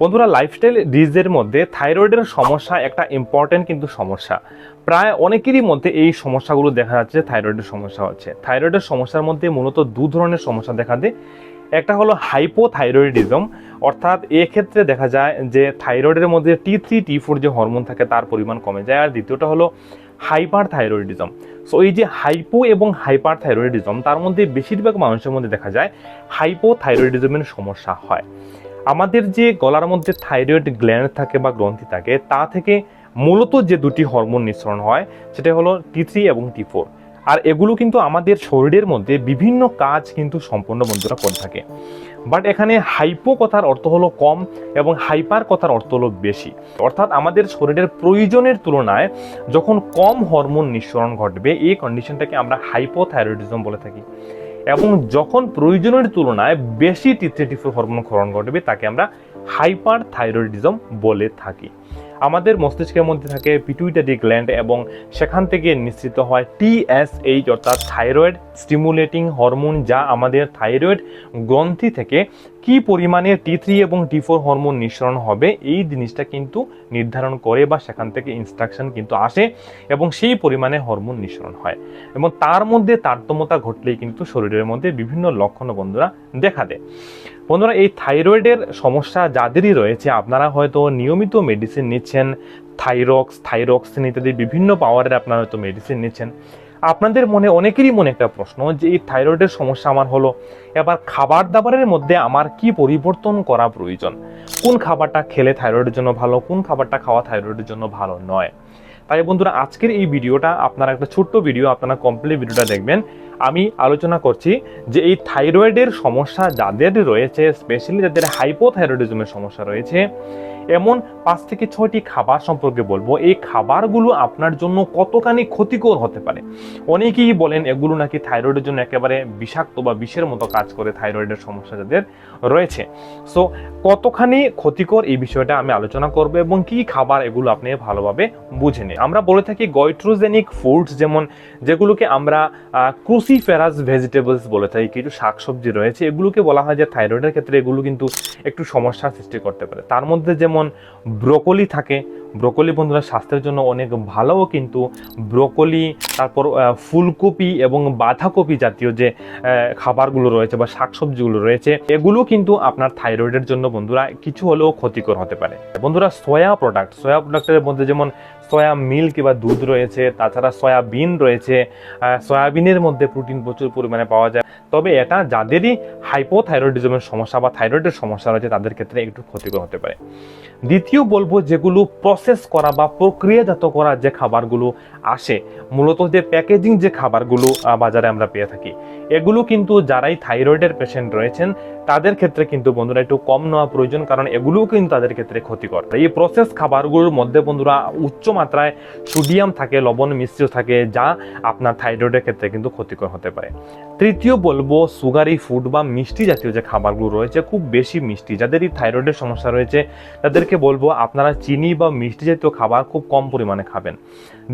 বন্ধুরা লাইফস্টাইল ডিজিজের মধ্যে থাইরয়েডের সমস্যা একটা ইম্পর্টেন্ট কিন্তু সমস্যা। প্রায় অনেকেরই মধ্যে এই সমস্যাগুলো দেখা যাচ্ছে থাইরয়েডের সমস্যা হচ্ছে। থাইরয়েডের সমস্যার মধ্যে মূলত দু ধরনের সমস্যা দেখা দেয়। একটা হলো হাইপোথাইরয়েডিজম অর্থাৎ এক্ষেত্রে দেখা যায় যে থাইরয়েডের মধ্যে টি থ্রি টি ফোর যে হরমোন থাকে তার পরিমাণ কমে যায়। আর দ্বিতীয়টা হলো হাইপার থাইরয়েডিজম সো এই যে হাইপো এবং হাইপার থাইরয়েডিজম তার মধ্যে বেশিরভাগ মানুষের মধ্যে দেখা যায় হাইপোথাইরয়েডিজমের সমস্যা হয়। আমাদের যে গলার মধ্যে থাইরয়েড গ্ল্যান্ড থাকে বা গ্রন্থি থাকে, তা থেকে মূলত যে দুটি হরমোন নিঃসরণ হয়, সেটা হলো টি থ্রি এবং টি ফোর আর এগুলো কিন্তু আমাদের শরীরের মধ্যে বিভিন্ন কাজ কিন্তু সম্পূর্ণ বন্ধুরা করে থাকে। বাট এখানে হাইপো কথার অর্থ হলো কম এবং হাইপার কথার অর্থ হলো বেশি। অর্থাৎ আমাদের শরীরের প্রয়োজনের তুলনায় যখন কম হরমোন নিঃসরণ ঘটবে, এই কন্ডিশনটাকে আমরা হাইপোথাইরয়েডিজম বলে থাকি। এবং যখন প্রয়োজনের তুলনায় বেশি টি থার্টি ফোর হরমোন ক্ষরণ ঘটবে, তাকে আমরা হাইপার থাইরয়েডিজম বলে থাকি। আমাদের মস্তিষ্কের মধ্যে থাকে পিটুইটারি গ্ল্যান্ড এবং সেখান থেকে নিঃসৃত হয় টিএসএইচ অর্থাৎ থাইরয়েড স্টিমুলেটিং হরমোন যা আমাদের থাইরয়েড গ্রন্থি থেকে কি পরিমাণে টি থ্রি এবং টি ফোর হরমোন নিঃসরণ হবে, এই জিনিসটা কিন্তু নির্ধারণ করে বা সেখান থেকে ইনস্ট্রাকশন কিন্তু আসে এবং সেই পরিমাণে হরমোন নিঃসরণ হয়। এবং তার মধ্যে তারতম্যতা ঘটলেই কিন্তু শরীরের মধ্যে বিভিন্ন লক্ষণ বন্ধুরা দেখা দেয়। বন্ধুরা, এই থাইরয়েডের সমস্যা যাদেরই রয়েছে, আপনারা হয়তো নিয়মিত মেডিসিন নিচ্ছেন, থাইরক্স, থাইরক্সিন ইত্যাদি বিভিন্ন পাওয়ারের আপনারা হয়তো মেডিসিন নিচ্ছেন। আপনাদের মনে, অনেকেরই মনে একটা প্রশ্ন যে, এই থাইরয়েডের সমস্যা আমার হলো, এবার খাবার দাবারের মধ্যে আমার কি পরিবর্তন করা প্রয়োজন? কোন খাবারটা খেলে থাইরয়েডের জন্য ভালো, কোন খাবারটা খাওয়া থাইরয়েডের জন্য ভালো নয়? তাই বন্ধুরা, আজকের এই ভিডিওটা আপনারা একটা ছোট্ট ভিডিও, আপনারা কমপ্লিট ভিডিওটা দেখবেন। আমি আলোচনা করছি যে এই থাইরয়েডের সমস্যা যাদের রয়েছে স্পেশালি যাদের হাইপোথাইরয়েডিজমের সমস্যা রয়েছে এমন পাঁচ থেকে ছয়টি খাবার সম্পর্কে বলব। এই খাবারগুলো আপনার জন্য কতখানি ক্ষতিকর হতে পারে? অনেকেই বলেন, এগুলো নাকি থাইরয়েডের জন্য একেবারে বিষাক্ত বা বিষের মতো কাজ করে থাইরয়েডের সমস্যা যাদের রয়েছে। সো কতখানি ক্ষতিকর এই বিষয়টা আমি আলোচনা করব এবং কি খাবার এগুলো আপনি ভালোভাবে বুঝে নিন। আমরা বলে থাকি গয়ট্রোজেনিক ফুডস যেমন, যেগুলোকে আমরা ক্রুসিফেরাস ভেজিটেবলস বলে থাকি, কিছু শাকসবজি রয়েছে, এগুলোকে বলা হয় যে থাইরয়েডের ক্ষেত্রে এগুলো কিন্তু একটু সমস্যার সৃষ্টি করতে পারে। তার মধ্যে যেমন ব্রোকলি থাকে, ব্রোকলি বন্ধুরা স্বাস্থ্যের জন্য অনেক ভালোও কিন্তু ব্রোকলি, তারপর ফুলকপি এবং বাঁধাকপি জাতীয় যে খাবারগুলো রয়েছে বা শাকসবজিগুলো রয়েছে, এগুলো কিন্তু আপনার থাইরয়েডের জন্য বন্ধুরা কিছু হলেও ক্ষতিকর হতে পারে। বন্ধুরা, সয়া প্রোডাক্ট সয়া প্রোডাক্টের মধ্যে যেমন সয়া মিল্ক বা দুধ রয়েছে, তাছাড়া সয়াবিন রয়েছে সয়াবিনের মধ্যে প্রোটিন প্রচুর পরিমাণে পাওয়া যায়। তবে এটা যাদেরই হাইপোথাইরয়েডিজমের সমস্যা বা থাইরয়েডের সমস্যা রয়েছে, তাদের ক্ষেত্রে একটু ক্ষতিকর হতে পারে। দ্বিতীয় বলব যেগুলো প্রসেস করা বা প্রক্রিয়াজাত করা যে খাবারগুলো আসে, মূলত যে প্যাকেজিং যে খাবারগুলো বাজারে আমরা পেয়ে থাকি। এগুলো কিন্তু যারাই থাইরয়েডের পেশেন্ট রয়েছেন তাদের ক্ষেত্রে কিন্তু বন্ধুরা একটু কম নেওয়া প্রয়োজন, কারণ এগুলোও কিন্তু তাদের ক্ষেত্রে ক্ষতিকর। এই প্রসেস খাবারগুলোর মধ্যে বন্ধুরা উচ্চ মাত্রায় সোডিয়াম থাকে, লবণ মিশ্রিত থাকে, যা আপনার থাইরয়েডের ক্ষেত্রে কিন্তু ক্ষতিকর হতে পারে। তৃতীয় বলব সুগারি ফুড বা মিষ্টি জাতীয় যে খাবারগুলো রয়েছে, খুব বেশি মিষ্টি। যাদের এই থাইরয়েডের সমস্যা রয়েছে, তাদেরকে বলব আপনারা চিনি বা মিষ্টি জাতীয় খাবার খুব কম পরিমাণে খাবেন।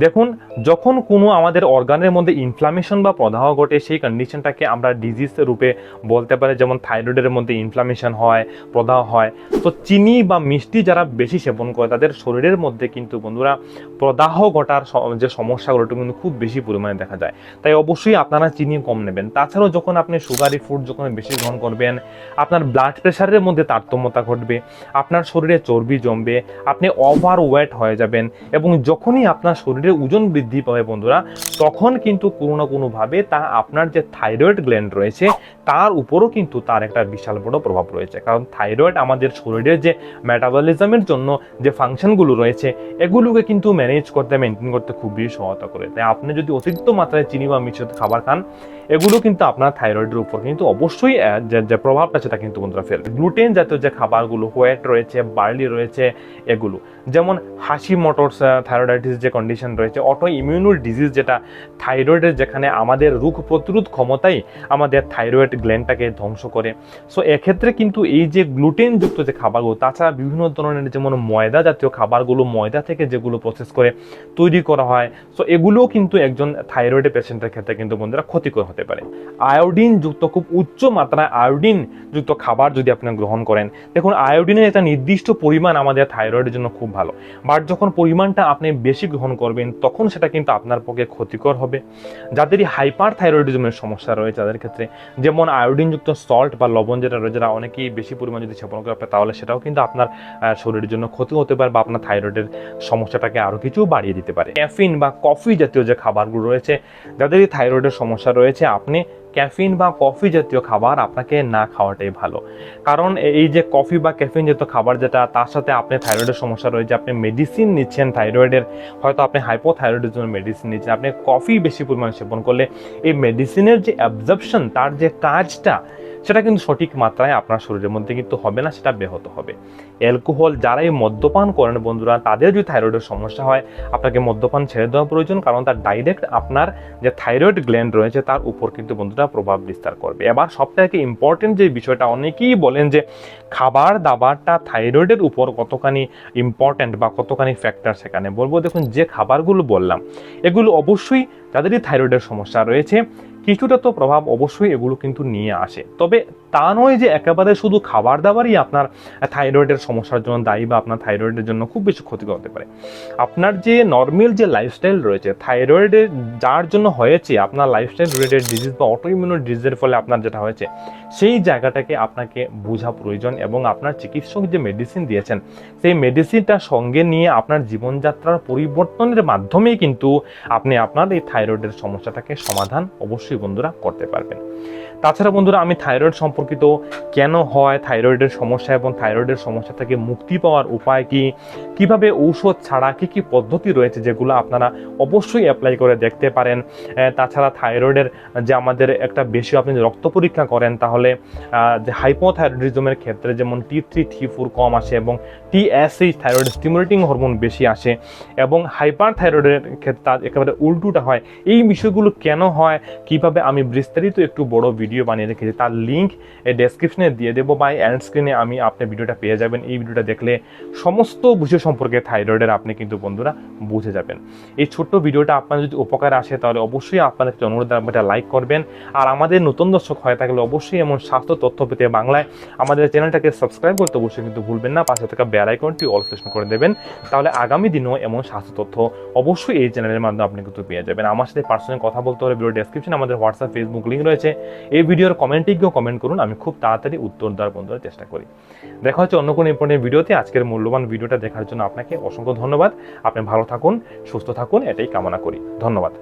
দেখুন, যখন কোনো আমাদের অর্গানের মধ্যে ইনফ্লামেশন বা প্রদাহ ঘটে, সেই কন্ডিশনটাকে আমরা ডিজিজ রূপে বলতে পারি, যেমন থাইরয়েডের মধ্যে ইনফ্লামেশন হয়, প্রদাহ হয়। তো চিনি বা মিষ্টি যারা বেশি সেবন করে, তাদের শরীরের মধ্যে কিন্তু বন্ধুরা প্রদাহ ঘটার যে সমস্যাগুলো কিন্তু খুব বেশি পরিমাণে দেখা যায়। তাই অবশ্যই আপনারা চিনি কম নেবেন। তাছাড়াও যখন আপনি সুগারি ফুড যখন বেশি গ্রহণ করবেন, আপনার ব্লাড প্রেশারের মধ্যে তারতম্যতা ঘটবে, আপনার শরীরে চর্বি জমবে, আপনি ওভার ওয়েট হয়ে যাবেন এবং যখনই আপনার শরীরে ওজন বৃদ্ধি পাবে বন্ধুরা, তখন কিন্তু কোনো না কোনোভাবে তা আপনার যে থাইরয়েড গ্ল্যান্ড রয়েছে, তার উপরও কিন্তু তার একটা বিশাল বড় প্রভাব রয়েছে। কারণ থাইরয়েড আমাদের শরীরের যে মেটাবলিজমের জন্য যে ফাংশনগুলো রয়েছে, এগুলোকে কিন্তু ম্যানেজ করতে মেনটেন করতে খুবই সহায়তা করে। তাই আপনি যদি অতিরিক্ত মাত্রায় চিনি বা মিশ্রিত খাবার খান, এগুলো কিন্তু আপনার থাইরয়েডের উপর কিন্তু অবশ্যই যে প্রভাবটা সেটা কিন্তু বন্ধুরা ফেলবে। গ্লুটেন জাতীয় যে খাবারগুলো হোয়াইট রয়েছে বার্লি রয়েছে, এগুলো। যেমন হাসি মোটরস থাইরয়েডাইটিস যে কন্ডিশন রয়েছে অটো ইমিউনাল ডিজিজ যেটা থাইরয়েডের যেখানে আমাদের রোগ প্রতিরোধ ক্ষমতাই আমাদের থাইরয়েড গ্ল্যান্ডটাকে ধ্বংস করে। সো এক্ষেত্রে কিন্তু এই যে গ্লুটেনযুক্ত যে খাবারগুলো, তাছাড়া বিভিন্ন ধরনের যেমন ময়দা জাতীয় খাবারগুলো ময়দা থেকে যেগুলো প্রসেস করে তৈরি করা হয় সো এগুলোও কিন্তু একজন থাইরয়েড পেশেন্টের ক্ষেত্রে কিন্তু বন্ধুরা ক্ষতিকর হতে পারে। আয়োডিন যুক্ত খুব উচ্চ মাত্রায় আয়োডিন যুক্ত খাবার যদি আপনি গ্রহণ করেন, দেখুন আয়োডিনের একটা নির্দিষ্ট পরিমাণ আমাদের থাইরয়েডের জন্য খুব ভালো। বাট যখন পরিমাণটা আপনি বেশি গ্রহণ করবেন, তখন সেটা কিন্তু আপনার পক্ষে ক্ষতিকর হবে। যাদেরই হাইপার থাইরয়েডিজমের সমস্যা রয়েছে, তাদের ক্ষেত্রে যেমন আয়োডিনযুক্ত সল্ট বা লবণ যেটা রয়েছে যারা অনেকেই বেশি পরিমাণ যদি সেবন করে তাহলে সেটাও কিন্তু আপনার শরীরের জন্য ক্ষতি হতে পারে বা আপনার থাইরয়েডের সমস্যাটাকে আরও কিছু বাড়িয়ে দিতে পারে। ক্যাফিন বা কফি জাতীয় যে খাবারগুলো রয়েছে যাদেরই থাইরয়েডের সমস্যা রয়েছে, আপনি ক্যাফিন বা কফি জাতীয় খাবার আপনাকে না খাওয়াটাই ভালো। কারণ এই যে কফি বা ক্যাফিন জাতীয় খাবার যেটা, তার সাথে আপনি থাইরয়েডের সমস্যা রয়েছে, আপনি মেডিসিন নিচ্ছেন থাইরয়েডের, হয়তো আপনি হাইপোথাইরয়েডের জন্য মেডিসিন নিচ্ছেন, আপনি কফি বেশি পরিমাণে সেবন করলে, এই মেডিসিনের যে অ্যাবজর্পশন তার যে কাজটা সেটা কিন্তু সঠিক মাত্রায় আপনার শরীরের মধ্যে কিন্তু হবে না, সেটা ব্যাহত হবে। অ্যালকোহল যারাই মদ্যপান করেন বন্ধুরা, তাদের যদি থাইরয়েডের সমস্যা হয়, আপনাকে মদ্যপান ছেড়ে দেওয়া প্রয়োজন, কারণ তার ডাইরেক্ট আপনার যে থাইরয়েড গ্ল্যান্ড রয়েছে, তার উপর কিন্তু বন্ধুরা প্রভাব বিস্তার করবে। এবার সবথেকে ইম্পর্টেন্ট যে বিষয়টা, অনেকেই বলেন যে খাবার দাবারটা থাইরয়েডের উপর কতখানি ইম্পর্ট্যান্ট বা কতখানি ফ্যাক্টর সেখানে। বলব দেখুন, যে খাবারগুলো বললাম, এগুলো অবশ্যই যাদেরই থাইরয়েডের সমস্যা রয়েছে। কিছুটা তো প্রভাব অবশ্যই এগুলো কিন্তু নিয়ে আসে। তবে তা নয় যে একেবারে শুধু খাবার দাবারই আপনার থাইরয়েডের সমস্যার জন্য দায়ী বা আপনার থাইরয়েডের জন্য খুব বেশি ক্ষতিকর হতে পারে। আপনার যে নর্মাল যে লাইফস্টাইল রয়েছে থাইরয়েডের যার জন্য হয়েছে আপনার লাইফস্টাইল রিলেটেড ডিজিজ বা অটোইমিউন ডিজিজের ফলে আপনার যেটা হয়েছে, সেই জায়গাটাকে আপনাকে বোঝা প্রয়োজন এবং আপনার চিকিৎসক যে মেডিসিন দিয়েছেন, সেই মেডিসিনটা সঙ্গে নিয়ে আপনার জীবনযাত্রার পরিবর্তনের মাধ্যমেই কিন্তু আপনি আপনার এই থাইরয়েডের সমস্যাটাকে সমাধান অবশ্যই বন্ধুরা করতে পারবেন। তাছাড়া বন্ধুরা আমি থাইরয়েড সম্পর্কিত কেন হয়, থাইরয়েডের সমস্যা এবং থাইরয়েডের সমস্যা থেকে মুক্তি পাওয়ার উপায় কি, কীভাবে ঔষধ ছাড়া কি কি পদ্ধতি রয়েছে যেগুলো আপনারা অবশ্যই অ্যাপ্লাই করে দেখতে পারেন। তাছাড়া থাইরয়েডের যে আমাদের একটা বেশি আপনি রক্ত পরীক্ষা করেন, তাহলে যে হাইপোথাইরয়েডিজমের ক্ষেত্রে যেমন টি থ্রি টি ফোর কম আসে এবং T S H thyroid stimulating hormone বেশি আসে এবং হাইপার থাইরয়েডের ক্ষেত্রে তার একেবারে উল্টোটা হয়। এই বিষয়গুলো কেন হয়, কীভাবে আমি বিস্তারিত একটু বড় ভিডিও বানিয়ে রেখেছি। তার লিঙ্ক এই ডেসক্রিপশনে দিয়ে দেবো। বা অ্যান্ড স্ক্রিনে আমি আপনি ভিডিওটা পেয়ে যাবেন। এই ভিডিওটা দেখলে সমস্ত বিষয় সম্পর্কে থাইরয়েডের আপনি কিন্তু বন্ধুরা বুঝে যাবেন। এই ছোট্ট ভিডিওটা আপনার যদি উপকার আসে, তাহলে অবশ্যই আপনাদের একটি অনুরোধ এটা লাইক করবেন। আর আমাদের নতুন দর্শক হয়ে থাকলে অবশ্যই এমন স্বাস্থ্য তথ্য পেতে বাংলায় আমাদের চ্যানেলটাকে সাবস্ক্রাইব করতে অবশ্যই কিন্তু ভুলবেন না। পাশে থাকা বেল আইকনটি অল সেশন করে দেবেন। তাহলে আগামী দিনেও এমন স্বাস্থ্য তথ্য অবশ্যই এই চ্যানেলের মাধ্যমে আপনি কিন্তু পেয়ে যাবেন। আমার সাথে পার্সোনালি কথা বলতে হলে ভিডিও ডেসক্রিপশন আমাদের হোয়াটসঅ্যাপ, ফেসবুক লিঙ্ক রয়েছে। এই ভিডিওর কমেন্টে গিয়েও কমেন্ট করুন, আমি খুব তাড়াতাড়ি উত্তর দেওয়ার বন্ধুরা চেষ্টা করি। দেখা হচ্ছে অন্য কোনো ইম্পর্টেন্ট ভিডিওতে আজকের মূল্যবান ভিডিওটা দেখার জন্য আপনাকে অসংখ্য ধন্যবাদ। আপনি ভালো থাকুন, সুস্থ থাকুন, এটাই কামনা করি। ধন্যবাদ।